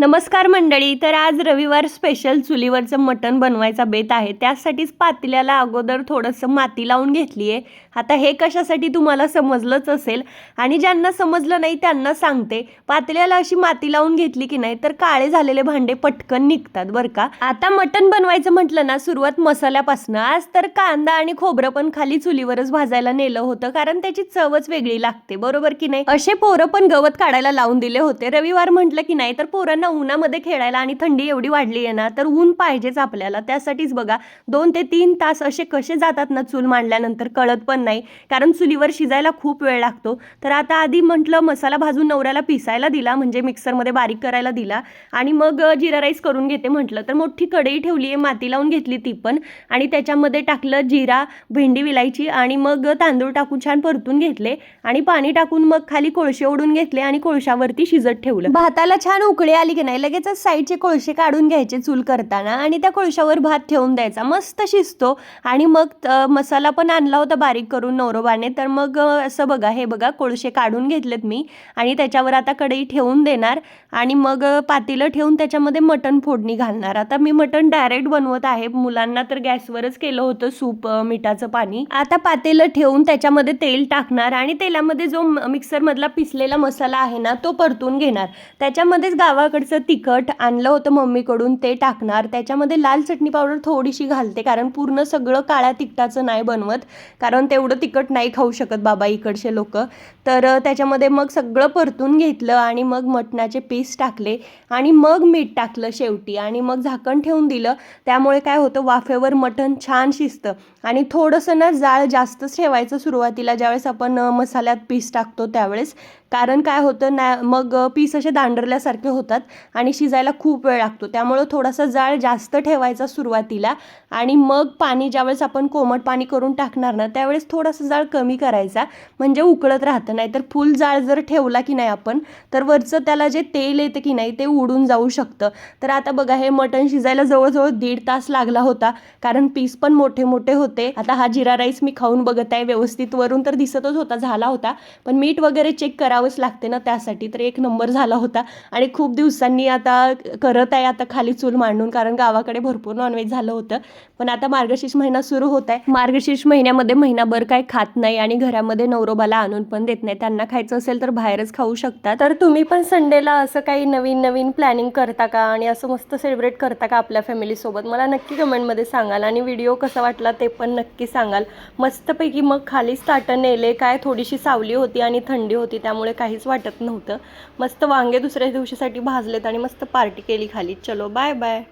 नमस्कार मंडळी तर आज रविवार स्पेशल चुलीवरचं मटण बनवायचा बेत आहे. त्यासाठीच पातेल्याला अगोदर थोडंसं माती लावून घेतली आहे. आता हे कशासाठी तुम्हाला समजलंच असेल आणि ज्यांना समजलं नाही त्यांना सांगते. पातेल्याला अशी माती लावून घेतली की नाही तर काळे झालेले भांडे पटकन निघतात बरं का. आता मटण बनवायचं म्हटलं ना सुरुवात मसाल्यापासून. आज तर कांदा आणि खोबरं पण खाली चुलीवरच भाजायला नेलं होतं कारण त्याची चवच वेगळी लागते बरोबर की नाही? असे पोरं पण गवत काढायला लावून दिले होते. रविवार म्हटलं की नाही तर पोरांना उन्हामध्ये खेळायला आणि थंडी एवढी वाढली आहे ना तर ऊन पाहिजेच आपल्याला. त्यासाठीच बघा दोन ते तीन तास असे कसे जातात ना चूल मांडल्यानंतर कळत पण नाही कारण चुलीवर शिजायला खूप वेळ लागतो. तर आता आधी म्हटलं मसाला भाजून नवऱ्याला पिसायला दिला म्हणजे मिक्सरमध्ये बारीक करायला दिला. आणि मग जिरा राईस करून घेते म्हटलं तर मोठी कढई ठेवली आहे माती लावून घेतली ती पण. आणि त्याच्यामध्ये टाकलं जिरा भेंडी विलायची आणि मग तांदूळ टाकून छान परतून घेतले. आणि पाणी टाकून मग खाली कोळशे ओढून घेतले आणि कोळशावरती शिजत ठेवलं. भाताला छान उकळी आली की नाही लगेचच साईडचे कोळशे काढून घ्यायचे चूल करताना आणि त्या कोळशावर भात ठेवून द्यायचा. मस्त शिजतो. आणि मग मसाला पण आणला होता बारीक करून नवरोबाने. तर मग असं बघा हे बघा कोळशे काढून घेतलेत मी. आणि त्याच्यावर आता कढई ठेवून देणार. आणि मग पातेलं ठेवून त्याच्यामध्ये मटण फोडणी घालणार. आता मी मटण डायरेक्ट बनवत आहे. मुलांना तर गॅसवरच केलं होतं सूप मिठाचं पाणी. आता पातेलं ठेवून त्याच्यामध्ये तेल टाकणार. आणि तेलामध्ये जो मिक्सरमधला पिसलेला मसाला आहे ना तो परतून घेणार. त्याच्यामध्येच गावाकडचं तिखट आणलं होतं मम्मीकडून ते टाकणार. त्याच्यामध्ये लाल चटणी पावडर थोडीशी घालते कारण पूर्ण सगळं काळ्या तिखटाचं नाही बनवत. कारण तेवढं तिखट नाही खाऊ शकत बाबा इकडचे लोक. तर त्याच्यामध्ये मग सगळं परतून घेतलं आणि मग मटणाचे पीस टाकले आणि मग मीठ टाकलं शेवटी आणि मग झाकण ठेवून दिलं. त्यामुळे काय होतं वाफेवर मटण छान शिजतं. आणि थोडंसं ना जाळ जास्तच ठेवायचं सुरुवातीला ज्यावेळेस आपण मसाल्यात पीस टाकतो त्यावेळेस. कारण काय होतं ना मग पीस असे दांडरल्यासारखे होतात. आणि शिजायला खूप वेळ लागतो. त्यामुळं थोडासा जाळ जास्त ठेवायचा सुरुवातीला आणि मग पाणी ज्यावेळेस आपण कोमट पाणी करून टाकणार ना त्यावेळेस थोडासा जाळ कमी करायचा. म्हणजे उकळत राहतं. नाही तर फुल जाळ जर ठेवला की नाही आपण तर वरचं त्याला जे तेल येतं की नाही ते उडून जाऊ शकतं. तर आता बघा हे मटण शिजायला जवळजवळ दीड तास लागला होता कारण पीस पण मोठे मोठे होते. आता हा जिरा राईस मी खाऊन बघत आहे व्यवस्थित वरून तर दिसतच होता झाला होता. पण मीठ वगैरे चेक करावंच लागते ना त्यासाठी तर एक नंबर झाला होता. आणि खूप दिवसांनी आता करत आहे आता खाली चूल मांडून कारण गावाकडे भरपूर नॉनव्हेज झालं होतं. पण आता मार्गशीर्ष महिना सुरू होत आहे. मार्गशीर्ष महिन्यामध्ये महिनाभर काय खात नाही आणि घरामध्ये नवरोबाला आणून पण देत नाही. त्यांना खायचं असेल तर बाहेरच खाऊ शकता तर तुम्ही पण संडेला असं काही नवीन नवीन प्लॅनिंग करता का? आणि असं मस्त सेलिब्रेट करता का आपल्या फॅमिलीसोबत मला नक्की कमेंटमध्ये सांगाल. आणि व्हिडिओ कसा वाटला ते पण नक्की सांगाल. मस्तपैकी मग खालीच ताटं नेले काय थोडीशी सावली होती आणि थंडी होती त्यामुळे काहीच वाटत नव्हतं. मस्त वांगे दुसऱ्या दिवशीसाठी वाजलेत आणि मस्त पार्टी केली खाली. चलो बाय बाय